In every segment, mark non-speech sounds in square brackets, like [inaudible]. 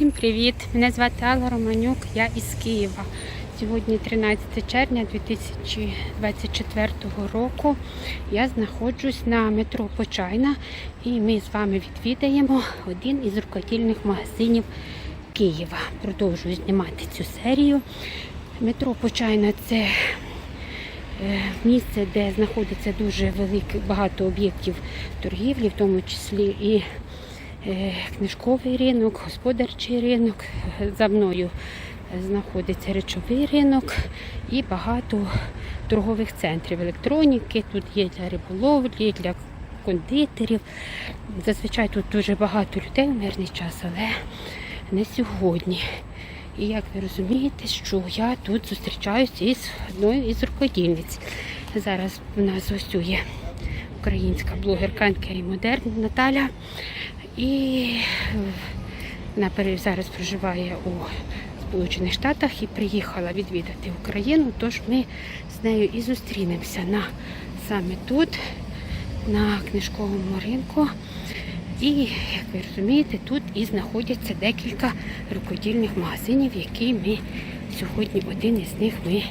Всім привіт! Мене звати Алла Романюк, я із Києва. Сьогодні 13 червня 2024 року. Я знаходжусь на метро Почайна і ми з вами відвідаємо один із рукодільних магазинів Києва. Продовжую знімати цю серію. Метро Почайна це е, місце, де знаходиться дуже велике багато об'єктів торгівлі, в тому числі і книжковий ринок, господарчий ринок. За мною знаходиться речовий ринок і багато торгових центрів електроніки. Тут є для риболовлі, для кондитерів. Зазвичай тут дуже багато людей в мирний час, але не сьогодні. І як ви розумієте, що я тут зустрічаюся із одною із рукодільниць. Зараз у нас гостює українська блогерка і Модерн Наталя. І зараз проживає у Сполучених Штатах і приїхала відвідати Україну. Тож ми з нею і зустрінемося на саме тут, на книжковому ринку. І, як ви розумієте, тут і знаходяться декілька рукодільних магазинів, які ми сьогодні один із них ми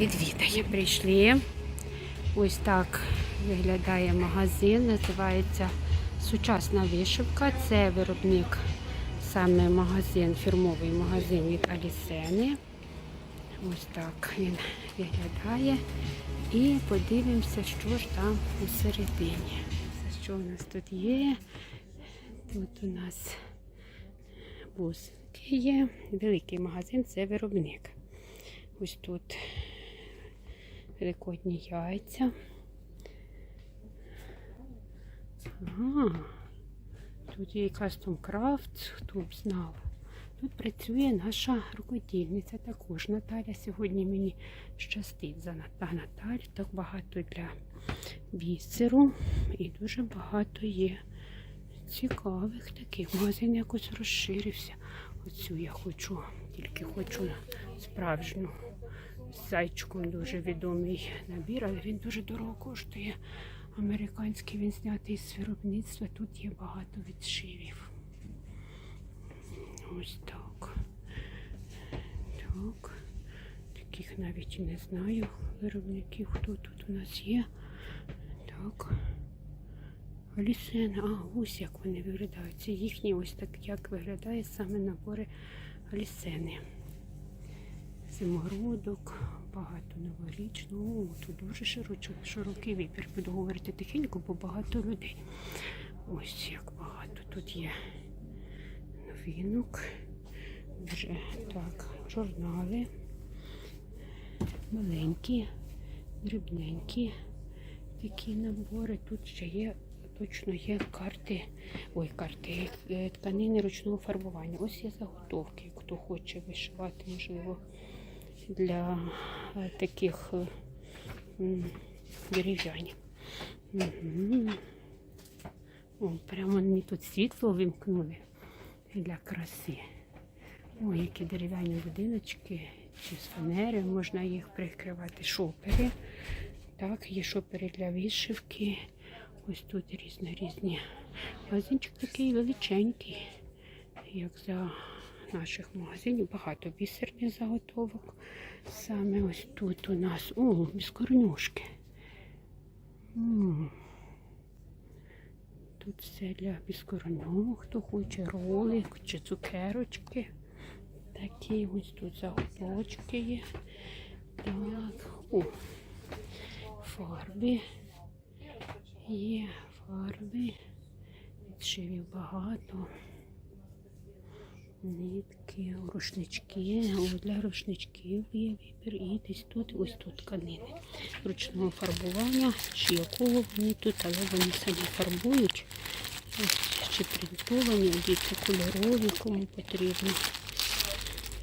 відвідаємо. Прийшли. Ось так виглядає магазин, називається Сучасна вишивка. Це виробник саме магазин, фірмовий магазин від Алісени. Ось так він виглядає. І подивимося, що ж там усередині. Що у нас тут є? Тут у нас бусинки є. Великий магазин це виробник. Ось тут великодні яйця. Тут є Custom Craft, хто б знав. Тут працює наша рукодільниця також. Наталя сьогодні мені щастить за Ната- Наталю. Так багато для бісеру і дуже багато є цікавих таких. Магазин якось розширився. Оцю я хочу, тільки хочу справжню. З зайчиком дуже відомий набір, але він дуже дорого коштує. Американський він знятий з виробництва. Тут є багато відшивів. Ось так. Так. Таких навіть не знаю виробників, хто тут у нас є. Так. Алісена, а ось як вони виглядають. Це їхні ось так, як виглядає саме набори Алісени. Зимородок, багато новорічного. О, тут дуже широчо, широкий вибір. Буду говорити тихенько, бо багато людей. Ось як багато тут є новинок. Вже так, журнали. Маленькі, дрібненькі такі набори. Тут ще є, точно є карти, ой, карти, е, тканини ручного фарбування. Ось є заготовки, хто хоче вишивати, можливо, для е, таких е, дерев'яні. Угу. О, прямо мені тут світло вимкнули для краси. Ой, які дерев'яні будиночки чи з фанери, можна їх прикривати шопери. Так, є шопери для вишивки. Ось тут різні різні. Магазинчик такий величенький, як за наших магазинів. Багато бісерних заготовок. Саме ось тут у нас. О, біскорнюшки. М. Тут все для біскороньок, хто хоче роли чи цукерочки. Такі ось тут заготовочки є. Так, о, фарби. Є фарби. Відшивів багато. Нитки, рушнички. О, для рушничків є вибір. І десь тут, ось тут тканини ручного фарбування, чи якого вони тут, але вони самі фарбують. Ось чи принтовані, діти кольорові, кому потрібно.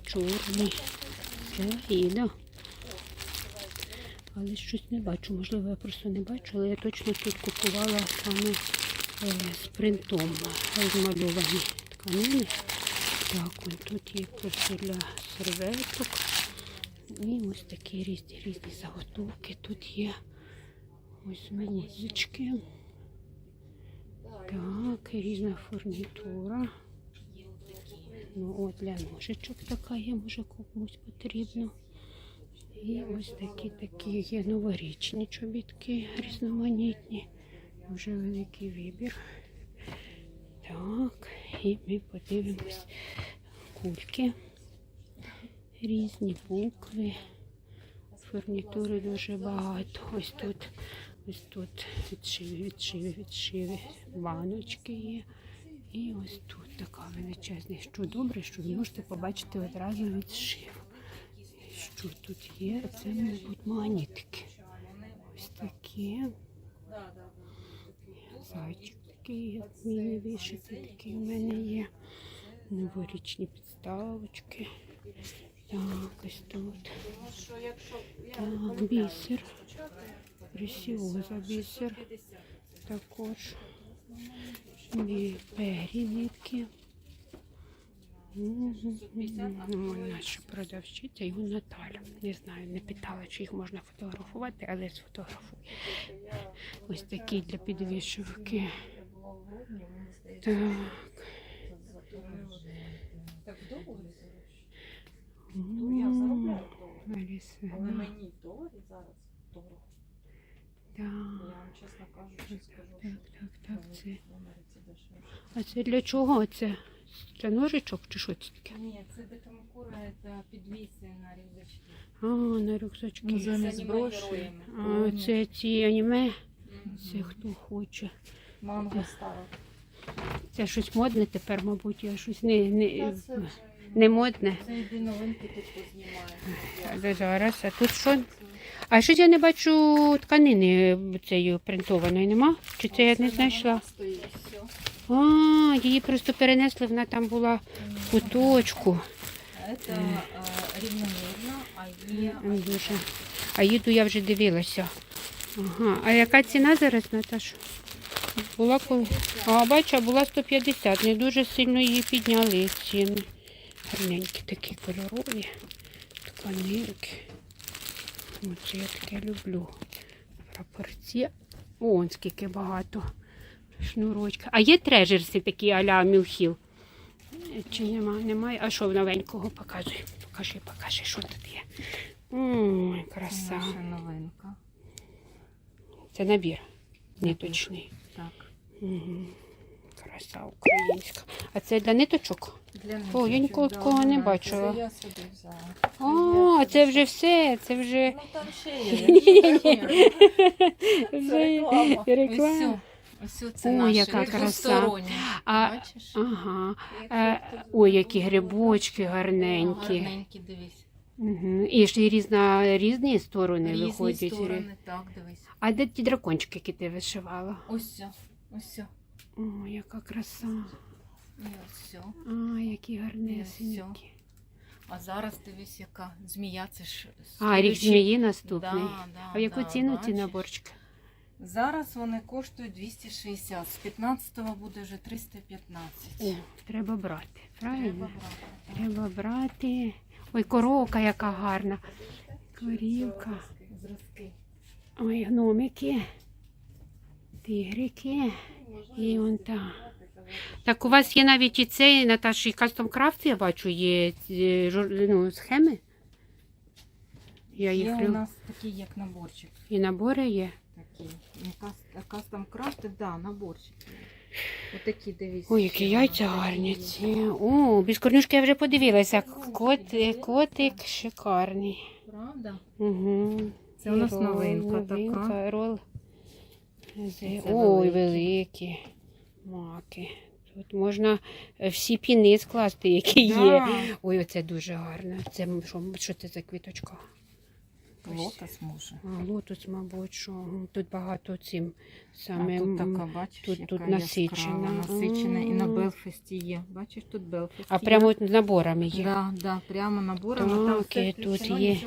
Чорні. Іда. Але щось не бачу. Можливо, я просто не бачу, але я точно тут купувала саме е, з принтом розмальовані тканини. Так, ось тут є просто для серветок. І ось такі різні різні заготовки. Тут є ось манізочки. Так, різна фурнітура. Ну, от для ножичок така є, може комусь потрібно. І ось такі такі є новорічні чобітки різноманітні. Вже великий вибір. Так, і ми подивимось кульки. Різні букви. Фурнітури дуже багато. Ось тут, ось тут відшиви, відшиви, відшиви. Баночки є. І ось тут така величезна. Що добре, що ви можете побачити одразу відшив. Що тут є? Це, мабуть, магнітики. Ось такі. Зайчик такий, як мені вишити, такий в мене є. Новорічні підставочки. Так, ось тут. Так, бісер. Пресіоза бісер. Також. Пері нитки. Ну, Наша продавщиця його Наталя. Не знаю, не питала, чи їх можна фотографувати, але сфотографую. Ось такі для підвішивки. Так. М, Аліса. Але мені доларі зараз дорого. Я вам чесно кажучи, скажу, так, що так, так, це. А це для чого це? Це ножичок чи що це таке? Ні, це декамакура, це підвіси на рюкзачки. А, на рюкзачки. Ну, Ну, героями. А, це ці аніме. Це хто хоче. Манго стара. Це щось модне тепер, мабуть, я щось не, не, Та це вже- не модне. Це йди новинки. А зараз, а тут що? А щось я не бачу тканини цієї принтованої, нема? Чи це я не знайшла? Стоїть все. А, її просто перенесли, вона там була в куточку. Це е, рівномірно, а є М, Дуже. А їду я вже дивилася. Ага. А яка ціна зараз, Наташа? Була. А, бачу, а була 150. Не дуже сильно її підняли ціни. Гарненькі такі кольорові. Тканинки. Оце я таке люблю. Прапорці. О, скільки багато. Шнурочка. А є трежерси такі а-ля Мілхіл? Чи нема? Немає. А що новенького показуй? Покажи, покажи, що тут є. Ой, краса. наша новинка. Це набір. Ниточний. Угу. Краса українська. А це для ниточок? Для О, я ніколи да, такого не бачила. Це я собі взяла. А, я це вже все. Це вже. Ну там ще є. реклама. реклама. Ось це О, яка краса. А, Бачиш? Ага. Якщо Е, ой, які грибочки гарненькі. Гарненькі, дивись. Угу. І ж і різна, різні сторони Різні виходять. сторони, так, дивись. А де ті дракончики, які ти вишивала? Ось все, ось все. О, яка краса. І ось все. А, які гарнесенькі. А зараз дивись, яка змія, це ж А, рік змії наступний. Да, да, А в яку да, ціну ці наборчики? Зараз вони коштують 260, з 15-го буде вже 315. О, треба брати. Треба брати. Треба брати. Ой, коровка яка гарна. Корівка. Зразки. Ой, гномики. Тигрики. І он та. Так у вас є навіть і цей, Наташа, і кастом крафт, я бачу, є е, ну, схеми. Я їх Є у нас такі, як наборчик. І набори є. Такі. Не кас- Кастом крафти, да, наборчик. Отакі, дивись. Ой, які яйця гарні ці. О, без корнюшки я вже подивилася. Кот, е, котик шикарний. Правда? Угу. Це у нас новинка така. Рол. Ой, великі. маки. Тут можна е, всі піни скласти, які є. Ой, оце дуже гарно. Це що, що це за квіточка? Лотос може. А, лотос, мабуть, що тут багато цим А саме. тут така, бачиш, тут- яка тут насичена. насичена. І на. Белфасті є. Бачиш, тут Белфаст А є. прямо от наборами є. Да, да, прямо наборами. Так, там все тут є.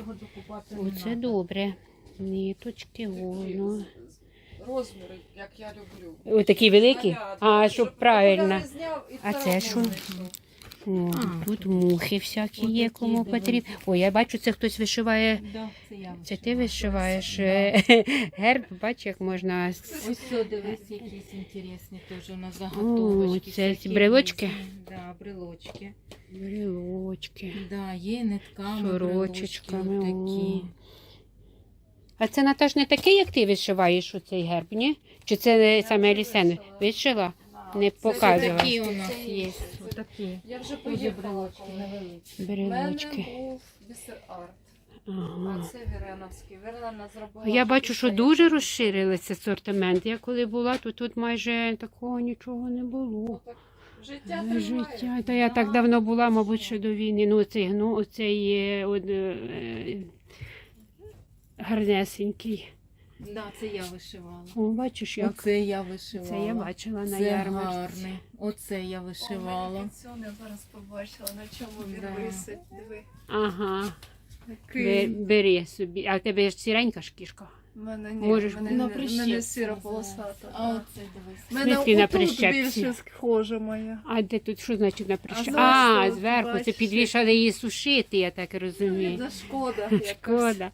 Оце добре. Ніточки, воно. Розміри, як я люблю. Ой, такі великі? Нарядні, А, щоб правильно. зняв, і А все це одно що? знайшов. О, А, тут мухи всякі є, кому потрібно. О, я бачу, це хтось вишиває. Да, це я Це ти вишиваєш е, [laughs] герб, бач, як можна. з- Ось все, дивись, якісь інтересні теж на заготовочки. це всякі ці брелочки? різні. Да, брелочки. Брілочки, Да, є нитками, сорочечками. брелочки о. отакі. А це Наташ не такий, як ти вишиваєш оцей герб, ні? Чи це саме Лісен вишила? Не Це показувала. такі у нас є. Отакі. Я вже брелочки коли. невеличкі. Мене був бісер арт. Ага. А це Віреновський. Вірена зробила. Я бачу, що дуже тарілки. розширилися асортимент. Я коли була, то тут майже такого нічого не було. Життя Е, триває. Життя. Та я так давно була, мабуть, ще до війни. Ну, оцей, ну, оцей е, от, е, гарнесенький. Да, це я вишивала. О, бачиш, як Оце я вишивала. це я бачила на Це ярмарці. гарний. Оце я вишивала. О, я зараз побачила, на чому він Да. висить. Диви. Ага, Такий. Бе- бери собі. А в тебе ж сіренька ж кішка. У мене ні, Можеш в мене, на не- в мене прищепці сіра називається. полосата. А так. оце дивись. В мене смислі на отут прищепці? більше схоже моє. А де тут що значить на прищ... зверху, А, зверху, це бачиш. підвішали її сушити, я так розумію. Це шкода. якась. Шкода,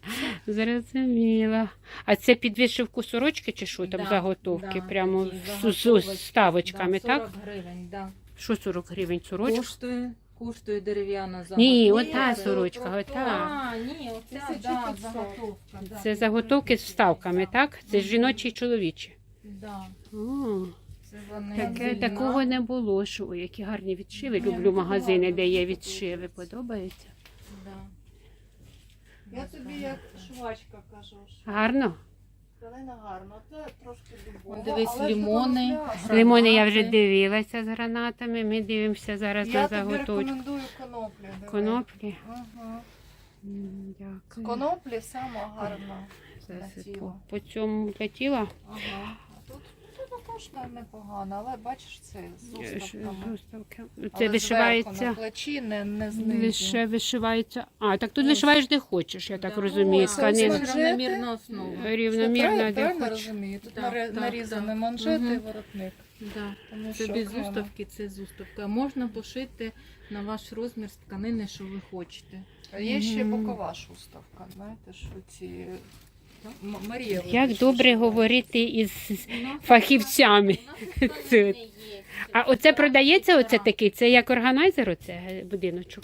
зрозуміла. А це під вишивку сорочки чи що там Да, заготовки? да, Прямо такі з, з- з заготовочки. ставочками, да, так? 40 гривень, да. Що 40 гривень сорочка? Коштує, коштує дерев'яна заготовка. Ні, ота це сорочка, ота. А, ні, оця, 1500. да, заготовка. Да, Це заготовки з вставками, так? Це жіночі і чоловічі. Да. О, Це вони таке, вільна. такого не було. Що, ой, які гарні відшиви. Ні, Люблю ну, магазини, де є відшиви. подобається. Подобається? Да. Я тобі як швачка кажу. що Гарно? Гарно, це трошки дубова. Дивись, але лімони. Лимони я вже дивилася з гранатами. Ми дивимося зараз Я на тобі заготовку. рекомендую коноплі. диви. Коноплі. Ага. М, Дякую. коноплі саме гарно. Зараз для по, по цьому для тіла. Ага. А Тут, тут також не- непогано, але бачиш це з Е, уставками. зуставки. Але Це зверху вишивається. на плечі, не, не знизу. Лише вишивається. А, так тут Ось. вишиваєш де хочеш, я так Да. розумію. О, це Тканина ось Рівномірна основа. Рівномірна, правильно, де правильно хочеш. розумію? Тут Так, наре- так, нарізані так. манжети і Мгм. воротник. Да. Тому Це що без окремо. уставки, це з уставки. А можна пошити на ваш розмір з тканини, що ви хочете. А Є ще Мгм. бокова шуставка, знаєте, що ці Марія. Як добре говорити із фахівцями. А оце продається, оце такий, це як органайзер, оце е, будиночок?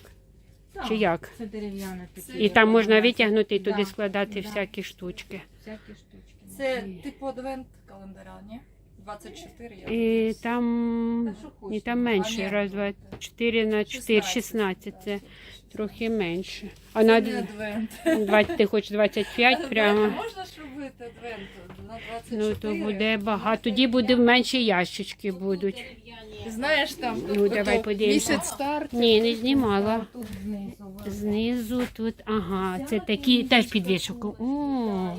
Чи як? Це дерев'яне таке. І там можна витягнути і туди складати всякі штучки. Всякі штучки. Це типу адвент календаря, ні? 24 я І там, і там менше, А, раз, два, ну, чотири на чотири, 16, це трохи менше. А на не адвент. 20, ти хочеш 25 Адвент, прямо. Можна ж робити адвент на 24? Ну то буде багато. Тоді буде менші ящички будуть. Знаєш там Ну, давай подивимося. місяць старт. Ні, не знімала. Тут знизу. Знизу тут, ага, це такі теж під вишивку. О,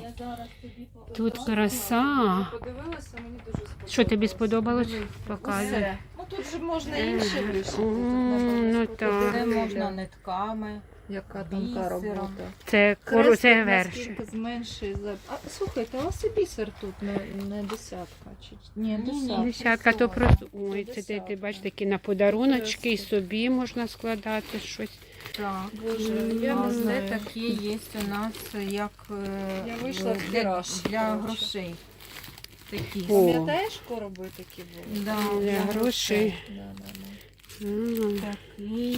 тут краса. Подивилася, мені дуже сподобалося. Що тобі сподобалось? Показуй. Усе. Ну тут же можна інше вишити. Ну, так. Можна нитками. Яка бісером. тонка робота. Це коро, це Хрестик наскільки зменшує за... А, слухайте, а у вас і бісер тут не, не десятка? Чи... Ні, десятка. Десятка то просто. Ой, це Десятка. ти бачиш такі на подаруночки, і собі можна складати щось. Так. Боже, я А не це знаю. такі є у нас як е, Я вийшла в для, для коротше. грошей. Такі. О. Пам'ятаєш, короби такі були? Да, Для грошей. Да, да, да. Ага. Такі.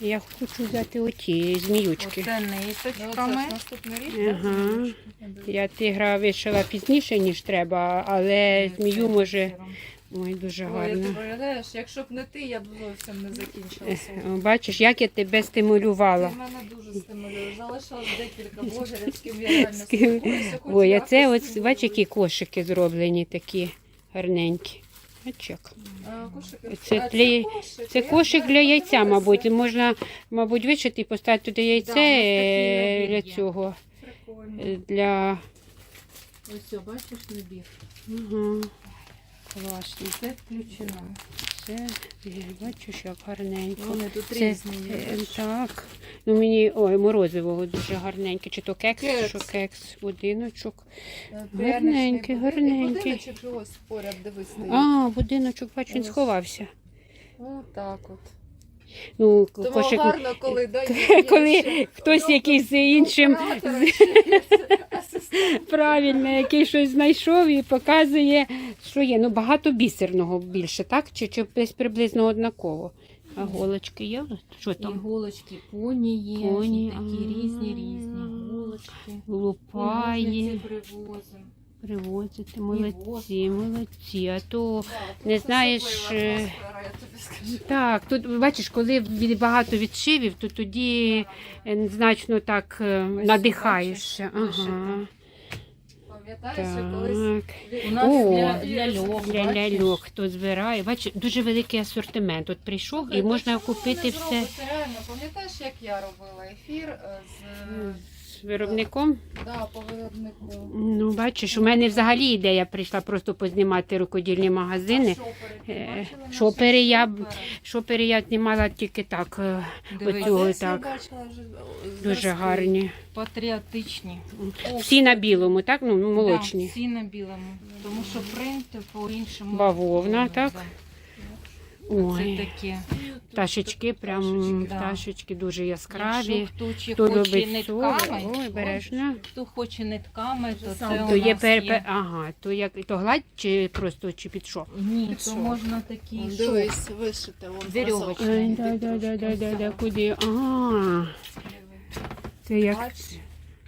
Я хочу взяти оті зміючки. Оце Ну, ниточками. це ж наступний рік, Ага. так? Я тигра вишила пізніше, ніж треба, але змію може. бісером. Ой, дуже Ой, ти гарно. уявляєш, якщо б не ти, я б зовсім не закінчила свого. Бачиш, як я тебе стимулювала. Ти мене дуже стимулюєш. Залишилось декілька [laughs] блогерів, з ким я реально З ким? спілкуюся. хоч Ой, а якось це стимулюю. бач, які кошики зроблені такі гарненькі. Бач як. А, кошики. Це А, для- кошик. Це Я кошик для яйця, подивилася. мабуть. Можна, мабуть, вишити і поставити туди яйце Да, у нас такі е, для є. цього. Прикольно. е, Для... Ось, бачиш набір. Ага. Класно. Це включено. Це, бачиш, як гарненько. Вони тут Це, різні е. Так. Ну мені ой, морозиво дуже гарненьке. Чи то кекс, Кекс. що кекс, будиночок. Е, гарненький, гарненький. Будиночок же ось поряд, дивись, стоїть. А, будиночок, бачу, він Ось. сховався. О, так от. Ну, Тому кошик, гарно, коли [laughs] дає. коли хтось якийсь з іншим [laughs] правильно, який щось знайшов і показує, що є. Ну, багато бісерного більше, так? Чи, чи десь приблизно однаково? А голочки є? Що там? Іголочки поні є, Поні, такі різні різні іголочки. Лупає, привозимо. привозити, молодці, молодці. А то не знаєш. е. Так, тут бачиш, коли багато відшивів, то тоді е, значно так е, надихаєшся. Ага. Пам'ятаєш, що колись У нас О, для, для Для ляльок хто збирає. Бачиш, дуже великий асортимент. От прийшов і можна купити все. реально, пам'ятаєш, як я робила ефір е, з виробником. да, по виробнику. Ну, бачиш, у мене взагалі ідея прийшла просто познімати рукодільні магазини. Шопери, Е, шопери я шопери? Я знімала тільки так. е, Оцього так. вже, Дуже гарні. патріотичні. Всі на білому, так? Ну, Да, молочні. всі на білому. Тому що принт по-іншому. Бавовна, так? Да. Ой, Це таке. пташечки, прям Пташечки, да. пташечки дуже яскраві. Якщо хто чи Хто хоче нитками, ой, бережно. хто хоче нитками, то це То у є нас пер, є. пер- ага, то як то гладь чи просто чи під що? Ні, Під то що? можна такі Вон. Дивись, вишите. Вон Вірьовочки. кросовки. Ой, Ти да, да, да, да, да, да, куди? А, це як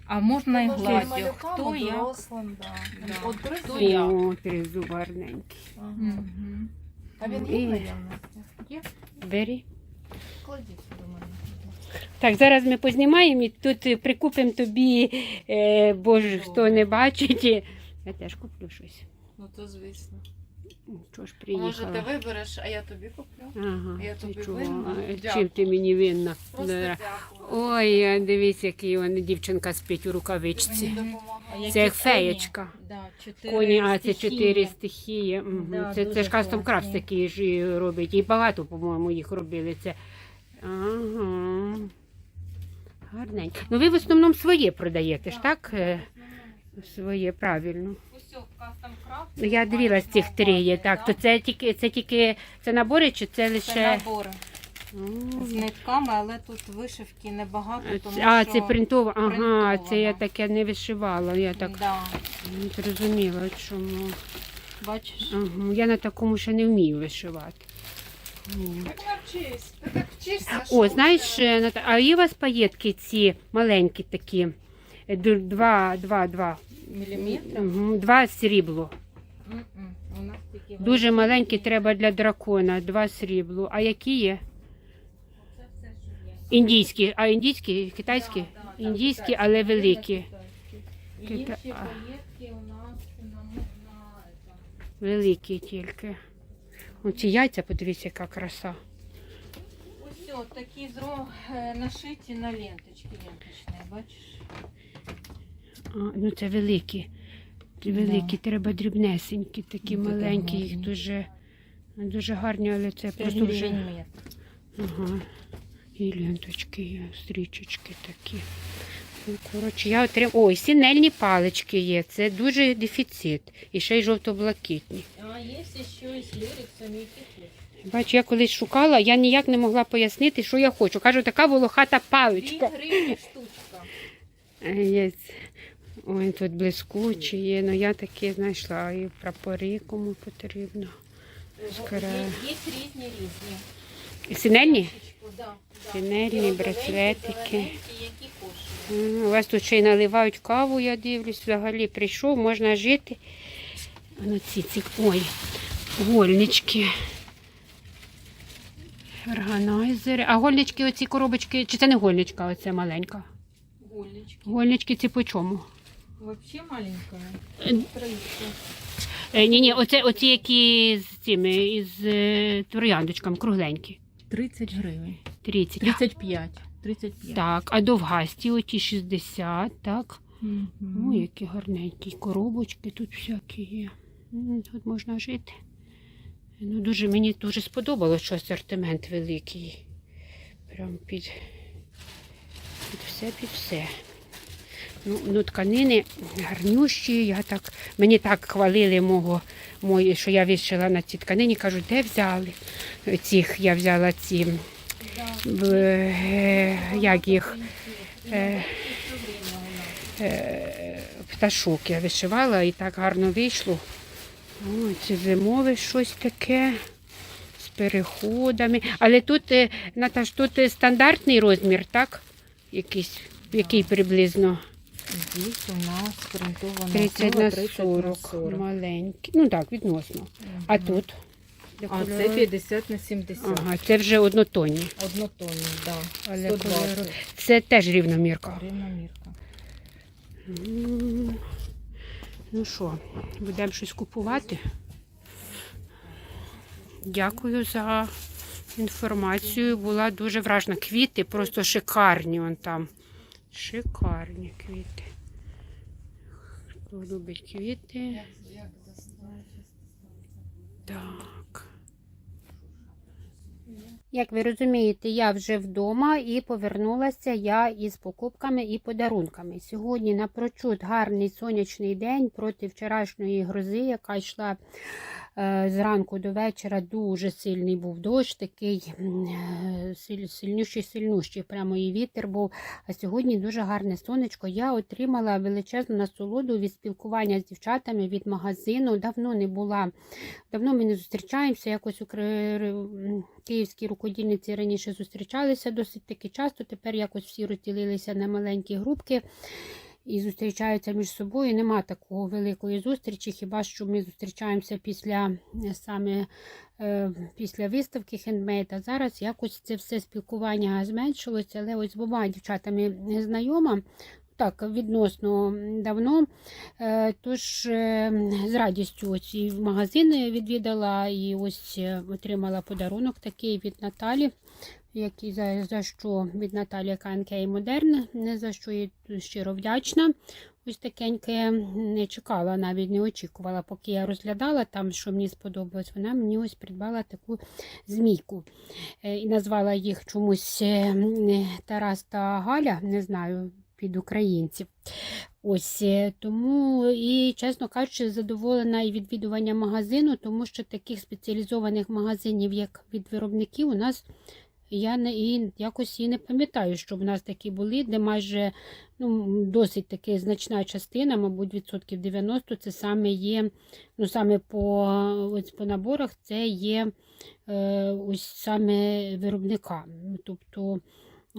А можна і гладдю. Хто як. дорослим, да. Да. От Хто призу. як. О, тризубарненький. Ага. Мгм. А він є в наявності? Є? Бері. Кладіть до мене. Так, зараз ми познімаємо і тут прикупимо тобі, е, бо ж хто не бачить. Я теж куплю щось. Ну то звісно. Чого ж Може ти вибереш, а я тобі куплю? Ага, Я тобі чого? винна? Е, Чим ти мені винна? Просто дякую. Ой, а дивись, який он дівчинка спить у рукавичці. які Це як феєчка. Да, чотири Коні, а це стихії. чотири стихії. Мгм. Да, це, це дуже ж кастом крафт класні. такий ж і робить. І багато, по-моєму, їх робили. Це. Ага. Гарненько. Ну ви в основному своє продаєте ж, так? Е, Своє, правильно. Я дивилась цих три є. Так, то це тільки це тільки це набори чи це лише. Це набори з нитками, але тут вишивки небагато, тому А, що... це принтово. Ага, принтовано. це я таке не вишивала. Я так Да. не зрозуміла, чому. Бачиш? Ага, я на такому ще не вмію вишивати. Так навчись. Так вчишся, О, знаєш, е, а є у вас паєтки ці маленькі такі? Е, Два, два, два. Мгм, Два срібло. М-м, У нас такі Дуже маленькі треба для дракона, два срібло. А які є? Це все, що є. Індійські. А індійські, китайські? Да, да, да, Індійські, але великі. І Інші а. паєтки у нас на, на, Великі тільки. Оці яйця, подивіться, яка краса. Ось такі зро е, нашиті на ленточки ленточні, бачиш? Ну це великі. Великі, треба дрібнесенькі, такі Ну, маленькі, їх дуже, дуже гарні, але це Це просто вже. Ага. І ленточки є, стрічечки такі. Ну, коротше, я отрим... Ой, сінельні палички є. Це дуже дефіцит. І ще й жовто-блакитні. А є ще із ліриксами, які хочеш. Бачу, я колись шукала, я ніяк не могла пояснити, що я хочу. Кажу, така волохата Дві паличка. гривні штучка. Є. Ой, тут блискучі є. Ну я такі знайшла. І прапори кому потрібно. Скоро. Є, різні різні. Синельні? Да, да. Синельні, браслетики. У вас тут ще й наливають каву, я дивлюсь, взагалі прийшов, можна жити. А ну ці, ці, ой, гольнички. Органайзери. А гольнички, оці коробочки, чи це не гольничка, оце маленька? Гольнички. Гольнички ці по чому? Вообще. Е, ні, ні, оце, оці які з цими, із е, трояндочками, кругленькі. 30 гривень. 30. 35. 35. Так, а довгасті оті 60, так. Мгм. Ой, які гарненькі коробочки тут всякі є. М, Тут можна жити. Ну, дуже, мені дуже сподобалося, що асортимент великий. Прям під, під все, під все. Ну, ну, тканини гарнющі. Я так, мені так хвалили мого, мої, що я вишила на цій тканині. Кажуть, де взяли цих, я взяла ці в, е, як їх, е, е, пташок я вишивала і так гарно вийшло. О, це зимове щось таке з переходами. Але тут, е, Наташ, тут стандартний розмір, так? Якийсь, який приблизно Здесь у нас принтована 30 на 40, 40. маленький. Ну так, відносно. А Мгм. тут? А це 50 на 70. Ага, це вже однотонні. Однотонні, да. Але 120 Це теж рівномірка. Рівномірка. М. Ну що, будемо щось купувати. Дякую за інформацію. Була дуже вражена. Квіти просто шикарні вон там. Шикарні квіти. Хто любить квіти? Так. Як ви розумієте, я вже вдома і повернулася я із покупками і подарунками. Сьогодні напрочуд гарний сонячний день проти вчорашньої грози, яка йшла зранку до вечора. Дуже сильний був дощ, такий е, сильнющий, сильнющий. Прямо і вітер був. А сьогодні дуже гарне сонечко. Я отримала величезну насолоду від спілкування з дівчатами від магазину. Давно не була, давно ми не зустрічаємося. Якось у київські рукодільниці раніше зустрічалися досить таки часто. Тепер якось всі розділилися на маленькі групки. І зустрічаються між собою. Нема такого великої зустрічі. Хіба що ми зустрічаємося після е, саме е, після виставки хендмейд. А зараз якось це все спілкування зменшилося. Але ось з двома дівчатами знайома. Так, відносно давно. Е, Тож е, з радістю ось і відвідала і ось отримала подарунок такий від Наталі, який за, за що від Наталі КНК Модерн, не за що їй щиро вдячна. Ось такеньке не чекала, навіть не очікувала, поки я розглядала там, що мені сподобалось. Вона мені ось придбала таку змійку. Е, І назвала їх чомусь е, Тарас та Галя, не знаю, під українців. Ось е, тому і, чесно кажучи, задоволена і відвідування магазину, тому що таких спеціалізованих магазинів, як від виробників, у нас я не і якось і не пам'ятаю, щоб у нас такі були, де майже ну, досить таки значна частина, мабуть, відсотків 90, це саме є, ну саме по, ось по наборах, це є е, ось саме виробника. Тобто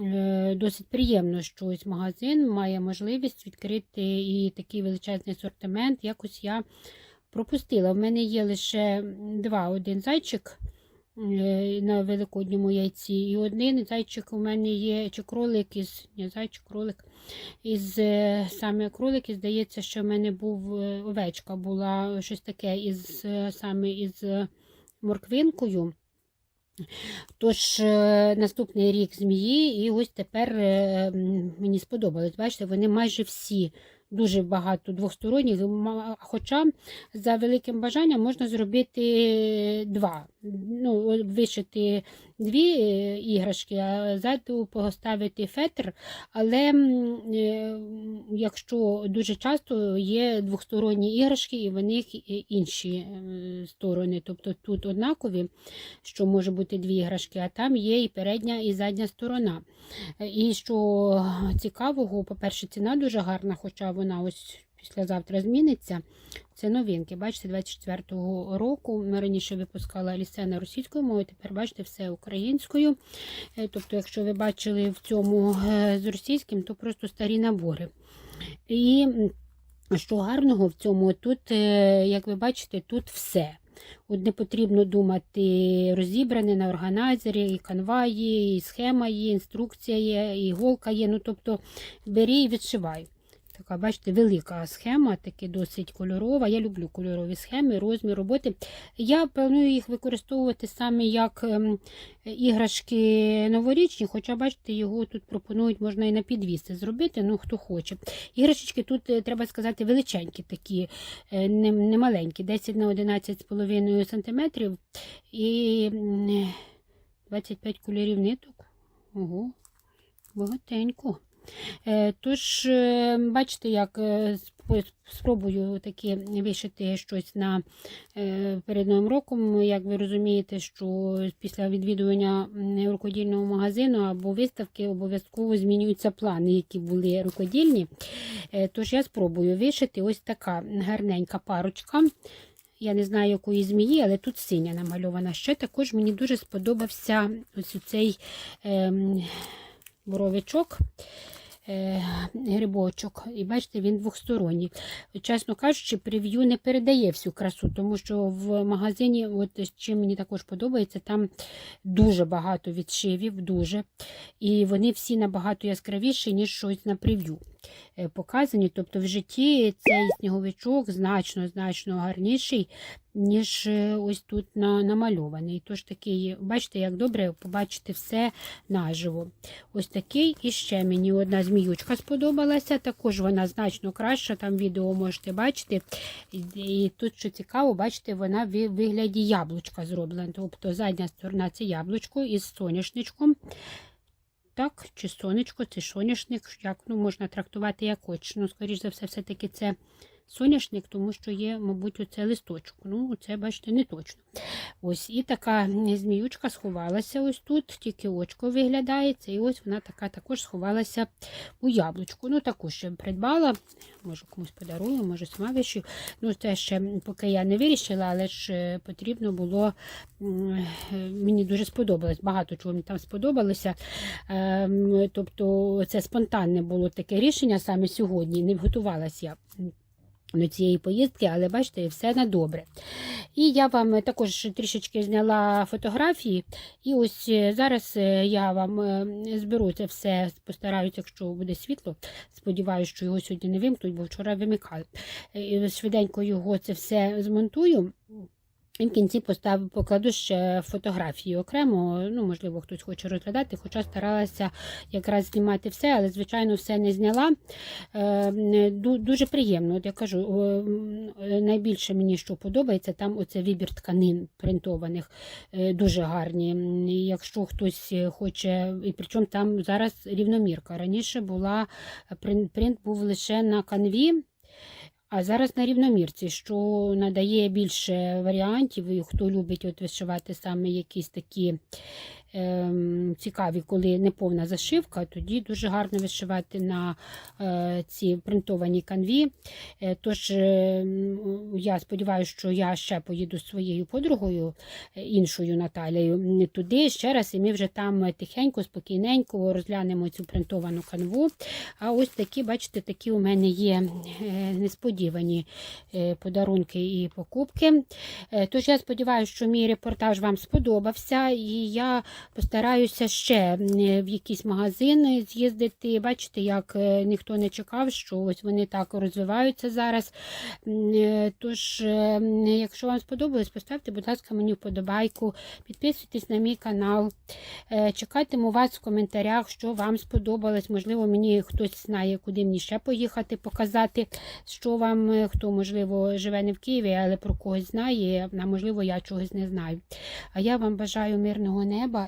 Е, Досить приємно, що ось магазин має можливість відкрити і такий величезний асортимент. Якось я пропустила. В мене є лише два: один зайчик на великодньому яйці, і один зайчик у мене є, чи кролик із ні, зайчик, кролик. Із е, саме кролик, і здається, що в мене був е, овечка, була щось таке із е, саме із е, морквинкою. Тож е, наступний рік змії, і ось тепер е, мені сподобалось. Бачите, вони майже всі дуже багато двосторонніх, хоча за великим бажанням можна зробити два. Ну, вишити дві е, іграшки, а ззаду поставити фетр. Але е, якщо дуже часто є двосторонні іграшки, і в них інші е, сторони. Тобто тут однакові, що може бути дві іграшки, а там є і передня, і задня сторона. І що цікавого, по-перше, ціна дуже гарна, хоча вона ось післязавтра зміниться. Це новинки. Бачите, 24-го року раніше випускала лісена російською мовою, тепер бачите все українською. Е, Тобто, якщо ви бачили в цьому е, з російським, то просто старі набори. І що гарного в цьому, тут, е, як ви бачите, тут все. От не потрібно думати розібране на органайзері, і канва є, і схема є, інструкція є, і іголка є. Ну, тобто бери і відшивай. Така, бачите, велика схема, таки досить кольорова. Я люблю кольорові схеми, розмір роботи. Я планую їх використовувати саме як ем, іграшки новорічні, хоча, бачите, його тут пропонують, можна і на підвіси зробити, ну хто хоче. Іграшечки тут, е, треба сказати, величенькі такі, е, не, не маленькі, 10 на 11,5 см і 25 кольорів ниток. Ого, багатенько. Е, Тож, е, бачите, як е, спробую таки вишити щось на перед новим роком. Як ви розумієте, що після відвідування рукодільного магазину або виставки обов'язково змінюються плани, які були рукодільні. Тож я спробую вишити ось така гарненька парочка. Я не знаю, якої змії, але тут синя намальована. Ще також мені дуже сподобався ось цей ем, боровичок. Е, Грибочок, і бачите, він двохсторонній. Чесно кажучи, прев'ю не передає всю красу, тому що в магазині, от чим мені також подобається, там дуже багато відшивів, дуже. І вони всі набагато яскравіші, ніж щось на прев'ю показані. Тобто в житті цей сніговичок значно значно гарніший, ніж е, ось тут на, намальований. Тож такий, бачите, як добре побачити все наживо. Ось такий і ще мені одна зміючка сподобалася. Також вона значно краща. Там відео можете бачити. І тут, що цікаво, бачите, вона в вигляді яблучка зроблена. Тобто задня сторона це яблучко із соняшничком. Так, чи сонечко, чи соняшник, як ну, можна трактувати як хоч. Ну, скоріш за все, все-таки це соняшник, тому що є, мабуть, оце листочок. Ну, це, бачите, не точно. Ось і така зміючка сховалася ось тут, тільки очко виглядає. це, І ось вона така також сховалася у яблучку. Ну, таку ще придбала. Може, комусь подарую, може, сама вишию. Ну, це ще поки я не вирішила, але ж е, потрібно було. е, Мені дуже сподобалось. Багато чого мені там сподобалося. Ем, Тобто, це спонтанне було таке рішення саме сьогодні. Не готувалася я до цієї поїздки, але бачите, все на добре. І я вам також трішечки зняла фотографії. І ось е, зараз е, я вам е, зберу це все, постараюся, якщо буде світло. Сподіваюся, що його сьогодні не вимкнуть, бо вчора вимикали. Е, швиденько його це все змонтую. І в кінці поставлю, покладу ще фотографії окремо. Ну, можливо, хтось хоче розглядати, хоча старалася якраз знімати все, але, звичайно, все не зняла. Е, Дуже приємно. От я кажу, найбільше мені що подобається, там оце вибір тканин принтованих, е, дуже гарні. Якщо хтось хоче, і причому там зараз рівномірка. Раніше була е, принт був лише на канві. А зараз на рівномірці, що надає більше варіантів, і хто любить от вишивати саме якісь такі цікаві, коли не повна зашивка, тоді дуже гарно вишивати на е, ці принтовані канві. Е, тож е, я сподіваюся, що я ще поїду з своєю подругою, іншою Наталією, м, туди ще раз, і ми вже там тихенько, спокійненько розглянемо цю принтовану канву. А ось такі, бачите, такі у мене є несподівані подарунки і покупки. Тож я сподіваюся, що мій репортаж вам сподобався, і я постараюся ще в якісь магазини з'їздити. Бачите, як е, ніхто не чекав, що ось вони так розвиваються зараз. Е, Тож, е, якщо вам сподобалось, поставте, будь ласка, мені вподобайку, підписуйтесь на мій канал. Чекатиму вас в коментарях, що вам сподобалось. Можливо, мені хтось знає, куди мені ще поїхати, показати, що вам, хто, можливо, живе не в Києві, але про когось знає, а можливо, я чогось не знаю. А я вам бажаю мирного неба